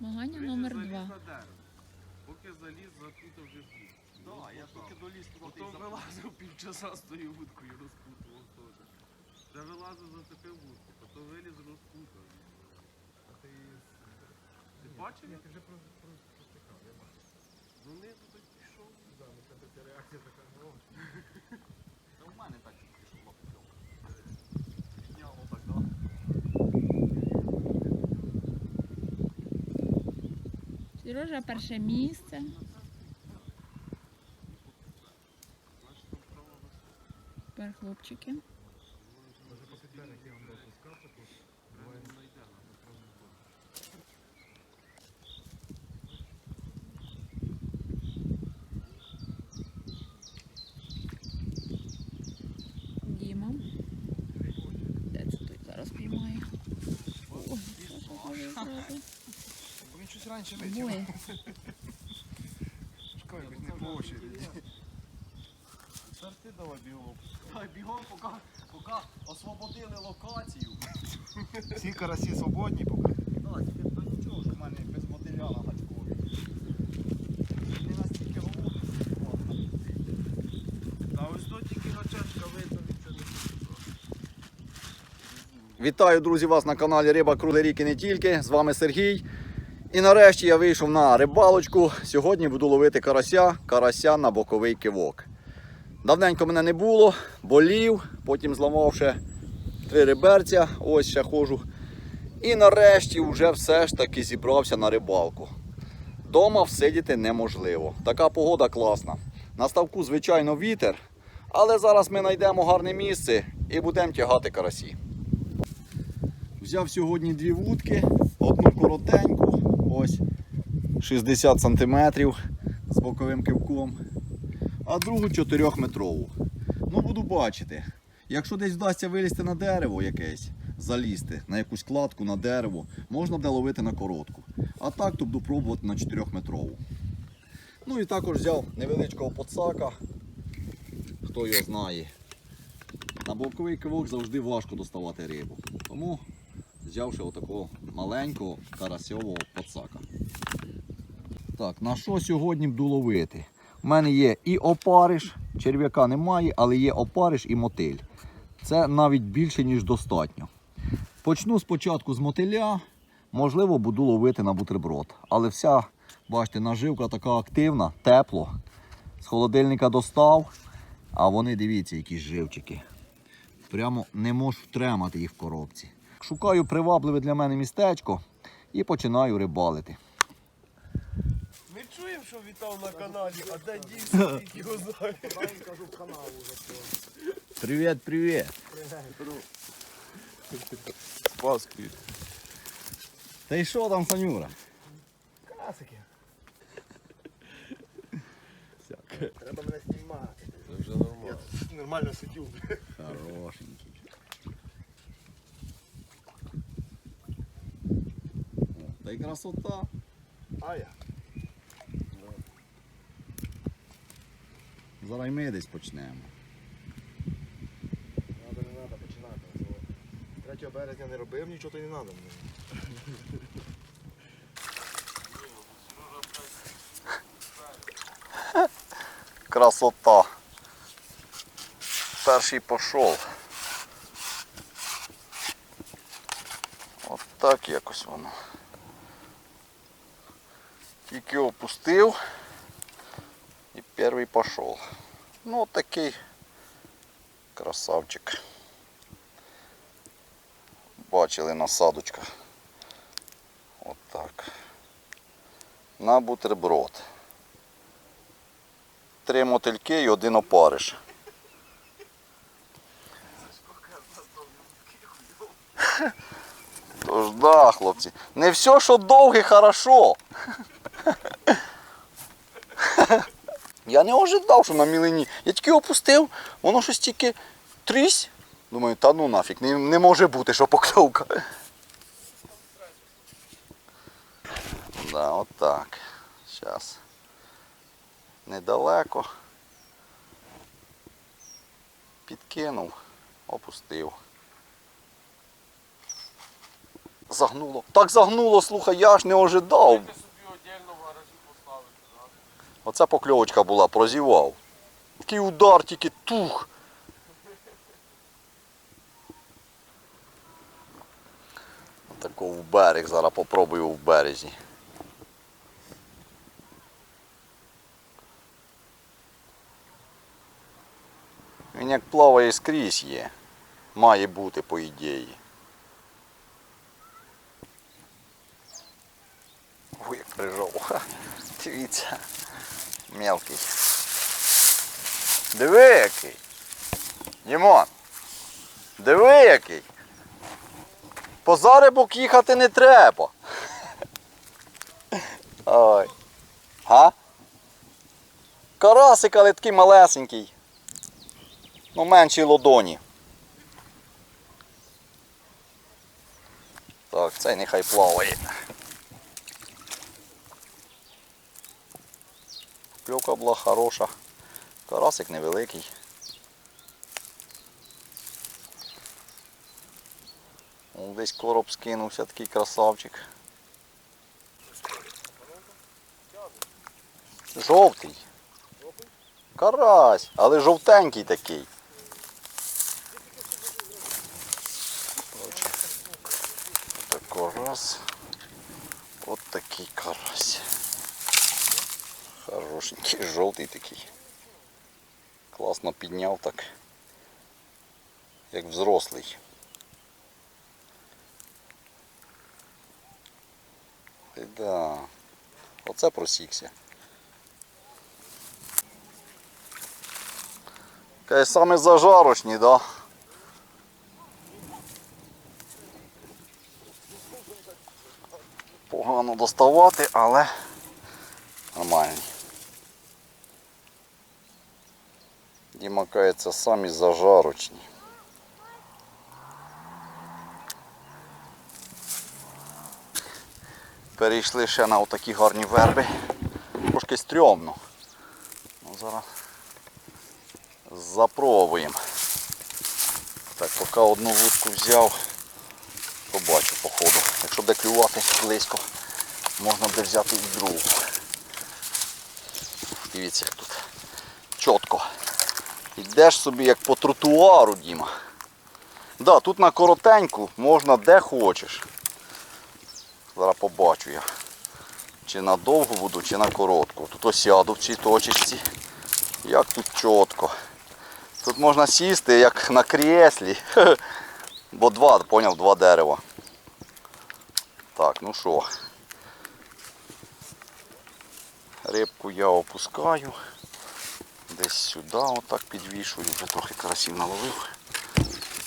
Змагання номер заліз два. на дерево. Поки заліз, запутав вже всіх. Так, я тільки доліз туди. Потім вилазив півчаса з тою вудкою, розпутував теж. Це вилазив, зацепив вудку, потім виліз, розпутав. А Ти бачив? як? Ти вже про- про- протикав, я бачу. Донизу так пішов. Да, ну ця реакція така, ну, Та в мене так пішла покльовка. Підняло так, да? Сережа перше місце. Тепер хлопчики. Діма. Де це той зараз піймає? Ой, що ж ви зробили? Бо він щось раніше Обоє. Шкода, не по очереді. Тепер ти давай бігом. Так, бігом, поки, поки освободили локацію. Всі карасі свободні поки. Так, тільки то нічого, що в мене без мотиля на гачкові. Не настільки голодний. Та ось то тільки гачечка видно, це не. Вітаю, друзі, вас на каналі Риба Круглий рік і не тільки. З вами Сергій. І нарешті я вийшов на рибалочку. Сьогодні буду ловити карася, карася на боковий кивок. Давненько мене не було, болів, потім зламав ще три риберця, ось ще ходжу. І нарешті вже все ж таки зібрався на рибалку. Дома всидіти неможливо. Така погода класна. На ставку, звичайно, вітер, але зараз ми знайдемо гарне місце і будемо тягати карасі. Взяв сьогодні дві вудки, одну коротеньку, ось 60 см з боковим кивком, а другу 4-метрову. Ну, буду бачити. Якщо десь вдасться вилізти на дерево якесь, залізти на якусь кладку на дерево, можна буде ловити на коротку. А так то буду пробувати на 4-метрову. Ну і також взяв невеличкого подсака, хто його знає. На боковий кивок завжди важко доставати рибу. Тому взявши отакого маленького карасьового пацака. Так, на що сьогодні буду ловити? У мене є і опариш, черв'яка немає, але є опариш і мотиль. Це навіть більше, ніж достатньо. Почну спочатку з мотиля, можливо, буду ловити на бутерброд. Але вся, бачите, наживка така активна, тепло. З холодильника достав, а вони, дивіться, які живчики. Прямо не можу втримати їх в коробці. Шукаю привабливе для мене містечко і починаю рибалити. Ми чуємо, що вітав на каналі, а де дійсно його знає. Привіт, привіт! З Та й що там, Санюра? Карасики. Треба мене знімати. Це вже Я нормально. тут нормально сидів. Хорошенький. Та й красота. А я. Зараз ми десь почнемо. Надо, не треба починати. 3 березня не робив, нічого то й не треба мені. Красота. Перший пішов. От так якось воно. Тільки опустив і перший пішов. Ну от такий красавчик. Бачили насадочка. От так. На бутерброд три мотильки і один опариш. Тож да, хлопці. Не все, що довге, хорошо. Я не ожидав, що на мілині. Я тільки опустив, воно щось тільки трісь. Думаю, та ну нафіг, не, не може бути, що покльовка. Да, от так. Зараз недалеко. Підкинув, опустив. загнуло. Так загнуло, слухай, я ж не ожидав. Ти собі отдельно в гаражі поставити. да? Оце покльовочка була, прозівав. Такий удар тільки тух. Тако в берег, зараз попробую в березі. Він як плаває скрізь є. Має бути, по ідеї. Ой, як прижав. Дивіться. Мелкий. Диви який. Дімон. Диви який. По зарибок їхати не треба. Ой. Га? Карасик, але такий малесенький. Ну, меншій лодоні. Так, цей нехай плаває. Кльовка була хороша. Карасик невеликий. Десь короб скинувся, такий красавчик. Жовтий. Карась, але жовтенький такий. Коротше, раз. От такий карась. Хорошенький, жовтий такий. Класно підняв так. Як взрослий. Ти да. Оце просікся. Каже, саме зажарочні, да? Погано доставати, але нормальні. Каже, це самі зажарочні. Перейшли ще на отакі гарні верби. Трошки стрьомно. Ну, зараз запробуємо. Так, поки одну вудку взяв, побачу по ходу. Якщо буде клювати близько, можна буде взяти і другу. Дивіться, як тут чітко. Йдеш собі як по тротуару, Діма. Да, тут на коротеньку можна де хочеш. Зараз побачу я. Чи на довгу буду, чи на коротку. Тут осяду в цій точечці. Як тут чітко. Тут можна сісти як на креслі. Бо два, поняв, два дерева. Так, ну що. Рибку я опускаю. Десь сюди отак підвішую, вже трохи карасів наловив.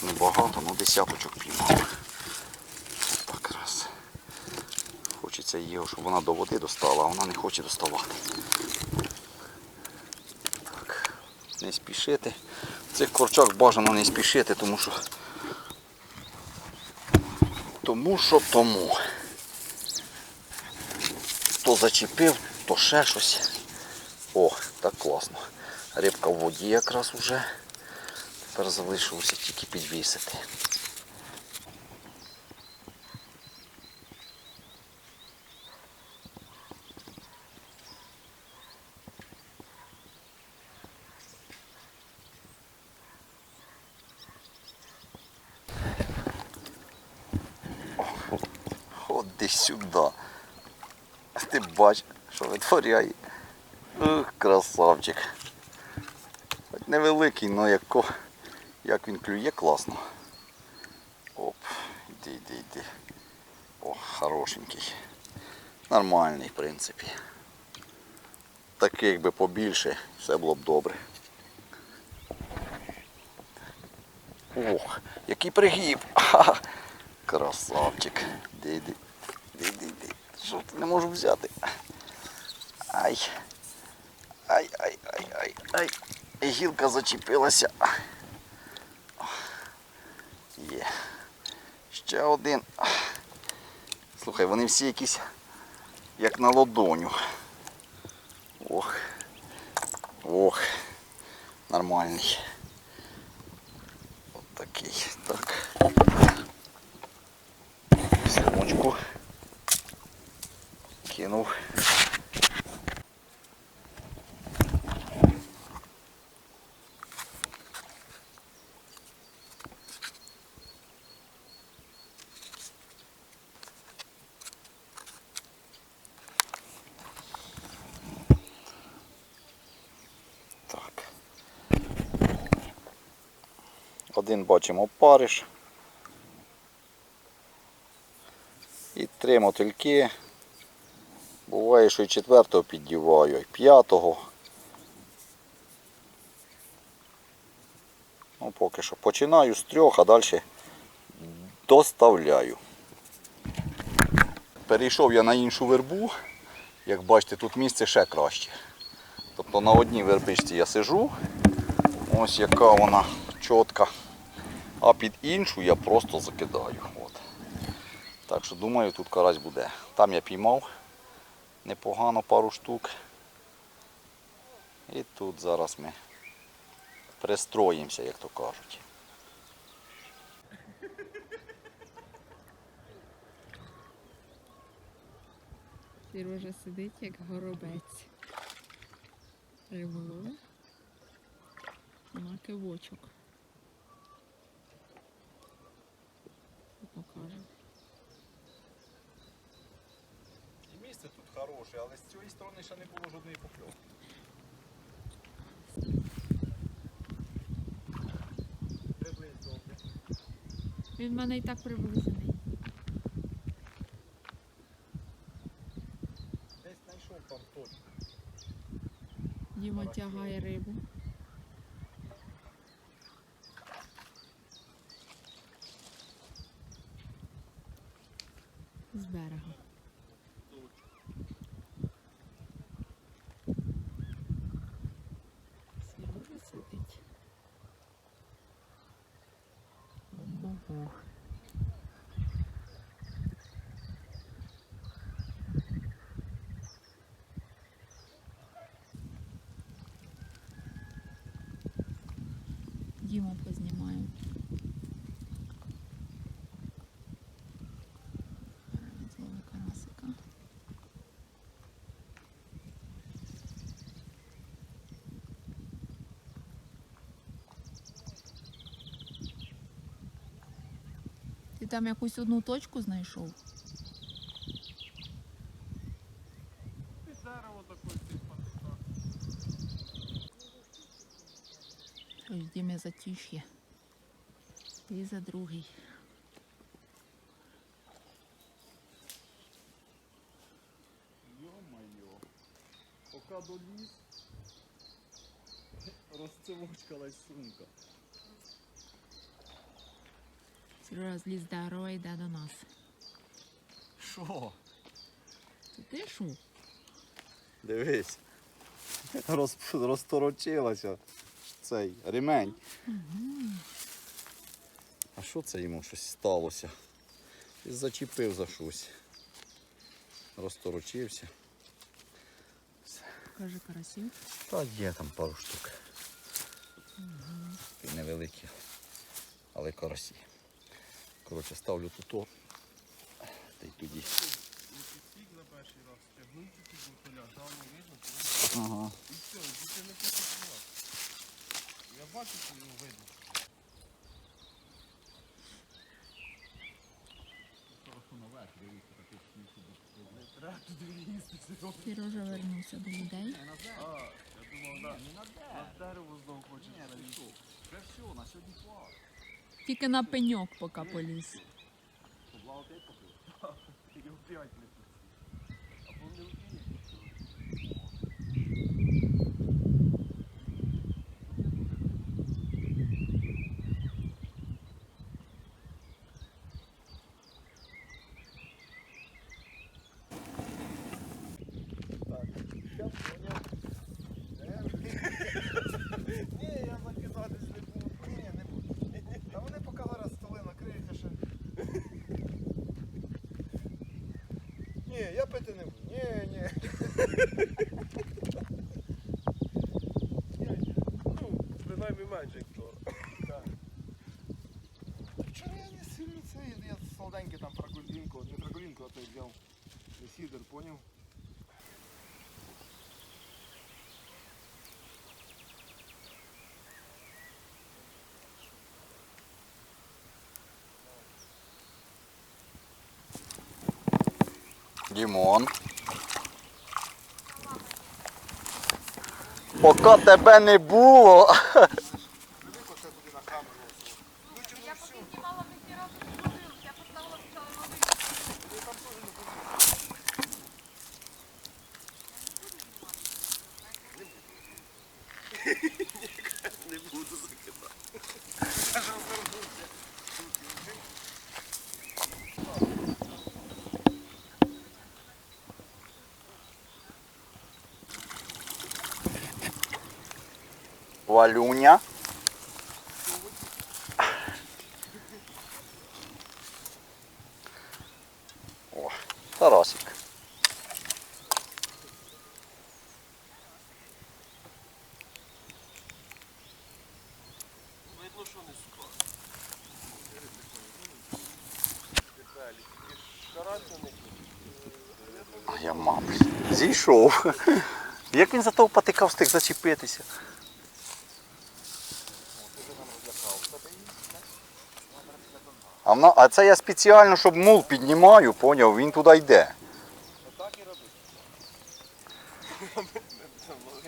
Небагато, ну десяточок піймав. Так раз. Хочеться її, щоб вона до води достала, а вона не хоче доставати. Так, не спішити. В цих корчах бажано не спішити, тому що тому що тому. То зачепив, то ще щось. О, так класно. Рибка в воді якраз уже. Тепер залишилося тільки підвісити. Ходи сюди. Ти бач, що витворяє. Ух, красавчик. Невеликий, але яко, як він клює класно. Оп, іди, іди, іди. О, хорошенький. Нормальний, в принципі. Такий якби побільше, все було б добре. Ох, який пригиб. Ха, красавчик. Іди, іди, іди. Що ти не можу взяти? Ай. Ай, Гілка зачепилася. Є. Ще один. Слухай, вони всі якісь як на ладоню. Ох. Ох. Нормальний. От такий. Так. Силочку рибку. Кинув. Так. Один бачимо париш. І три мотильки. Буває, що і четвертого піддіваю, і п'ятого. Ну, поки що починаю з трьох, а далі доставляю. Перейшов я на іншу вербу. Як бачите, тут місце ще краще. Тобто на одній вербичці я сижу. Ось яка вона чітка. А під іншу я просто закидаю. От. Так що думаю, тут карась буде. Там я піймав непогано пару штук. І тут зараз ми пристроїмося, як то кажуть. Сережа сидить як горобець. Риболов. На кивочок. Покажу. І місце хороше, але з цієї сторони ще не було жодної покльовки. Він в мене і так приблизений. Десь знайшов там точку. Діма тягає рибу. З берега. Сережа сидить. Ого. Діму познімаю. Карасика. Ти там якусь одну точку знайшов? Під дерево такої типа. Щось Діме затиш'є. І за другий. Йо-майо. Поки доліз, розцевочкалась сумка. Сережа зліз дерева йде до нас. Що? Ти що? Дивись. Роз, розторочилася цей ремень. А що це йому щось сталося? І зачепив за щось. Розторочився. Каже карасів. Та є там пару штук. Такі Невеликі, але карасі. Коротше, ставлю тут. Та й тоді. Ага. і все, і не. Я бачу, що його видно. Не. Сережа вернувся до людей. А, я думав, на, на дерево знову хоче залізти. Вже все, на сьогодні плав. Тільки на пеньок поки поліз. Побла опять поплив. І опять не пустив. Або не вміє. Ні, я закидатись не буду. Ні, не буду. Та вони поки зараз столи накриються ще. Ні, я пити не буду. Ні, ні. Ні, ні. Ну, принаймні менше, як вчора. Вчора я не сильно це, я солоденький там фракулінку, не фракулінку, сідер, поняв? Дімон. Поки тебе не було. Я поки знімала, ми ні разу не зробили. Я поставила спочатку на вихід. Не буду закидати. Валюня. О, Тарасик. Видно, що не сука. А я мабуть. Зійшов. Як він за того патика встиг зачепитися? А, вона, а це я спеціально, щоб мул піднімаю, поняв, він туди йде. Отак і робити.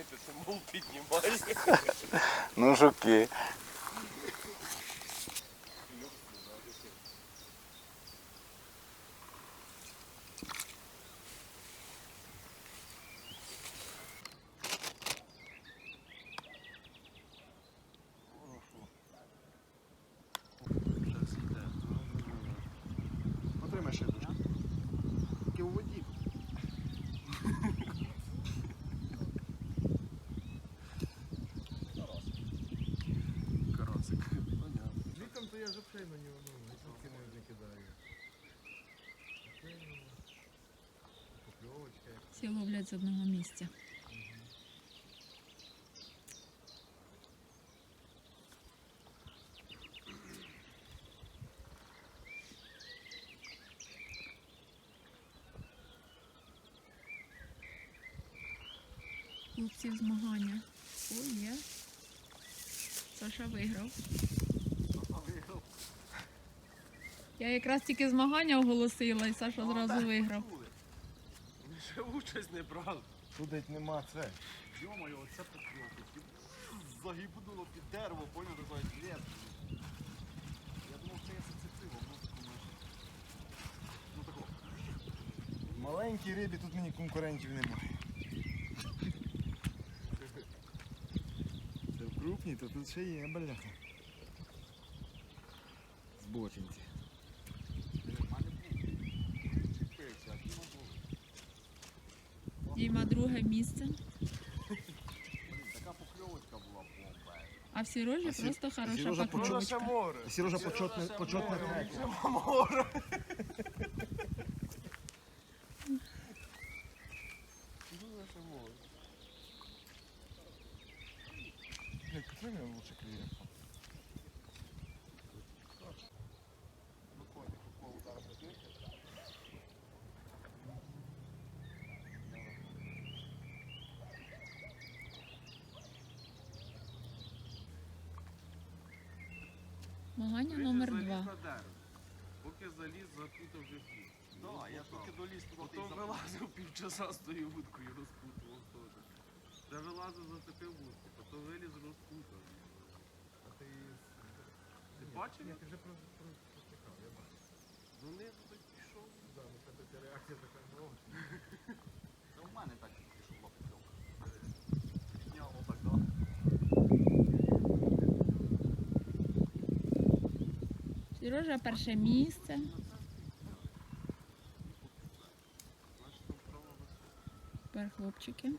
Це мул піднімає. Ну жуки. Взагалі на нього ну, сумки не кидаю. Всі ловлять з одного місця. Хлопців змагання. О, є. Саша виграв. Я якраз тільки змагання оголосила і Саша зразу виграв. Вони ще участь не брали. Тут десь нема це. Йо-моє, оце покльовки. Загибнуло під дерево, поняв, такий лес. Я думав, це я зацепив, а воно таке майже. Ну тако. Маленькій рибі тут мені конкурентів немає. Це в крупній, то тут ще є, бляха. Збочинці. Чіпився, а кіно було. Діма друге місце. Така покльовочка була бомба. А всі рожі просто хороша. Сережа почетне, почетне Змагання Він номер два. дерево. Поки заліз, запутав вже фіг. Так, я тільки доліз туди. Потім вилазив півчаса з тою вудкою розпутував теж. Де вилазив, зацепив вудку, потім виліз, розпутав. А Ти бачив? як? Ти вже протикав, я бачу. Донизу так пішов. Да, ну ця реакція така. Та в мене так пішла покльовка. Підняло так, да? Сережа перше місце. Тепер хлопчики.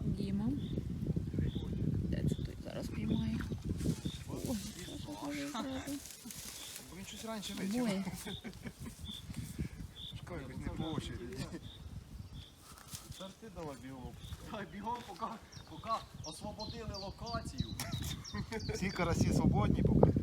Діма. Де це той зараз піймає? Саша зловив зразу. Щось раніше витягнув. Шкода, не по очереді. давай бігом. Давай бігом, поки, поки освободили локацію. Всі карасі свободні поки.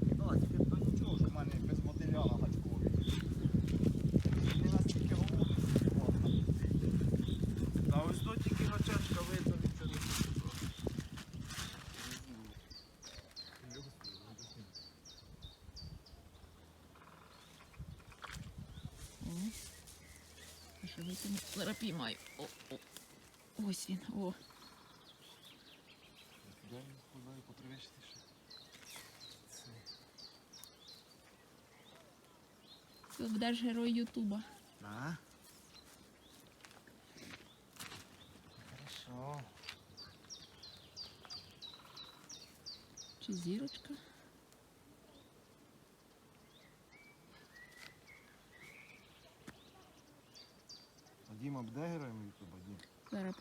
витягну? Зараз піймаю. О, о. Ось він. О. Дай куди потривишся ще. Ти будеш герой Ютуба. А? Хорошо. Чи зірочка?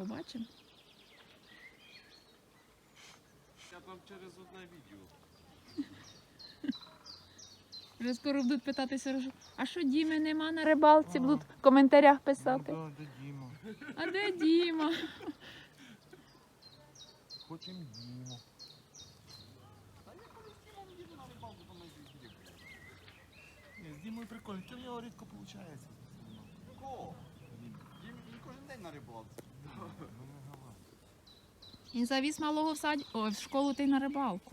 Побачимо. Я там через одне відео. Вже скоро будуть питатися, а що Діми нема на рибалці, будуть в коментарях писати. Ну, да, де Діма? А де Діма? Хочемо Діму. Та я коли з Дімом їду на рибалку, то ми їдемо. Ні, з Дімою прикольно, тільки в нього рідко виходить. Кого? Дім він кожен день на рибалці. Не завіз малого в саді. О, в школу ти на рибалку.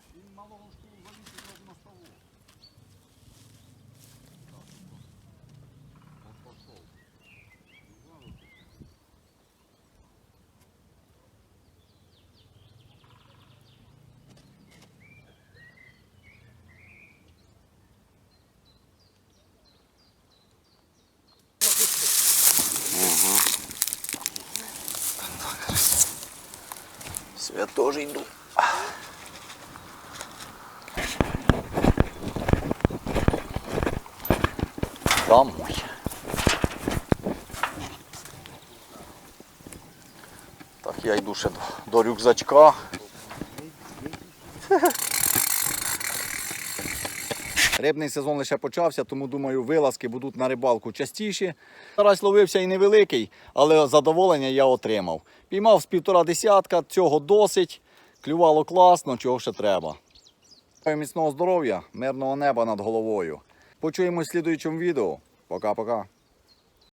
Я теж йду. Домой. Так, я йду ще до рюкзачка. Рибний сезон лише почався, тому думаю, вилазки будуть на рибалку частіші. Карась ловився і невеликий, але задоволення я отримав. Піймав з півтора десятка, цього досить. Клювало класно, чого ще треба. Міцного здоров'я, мирного неба над головою. Почуємось в слідуючому відео. Пока-пока.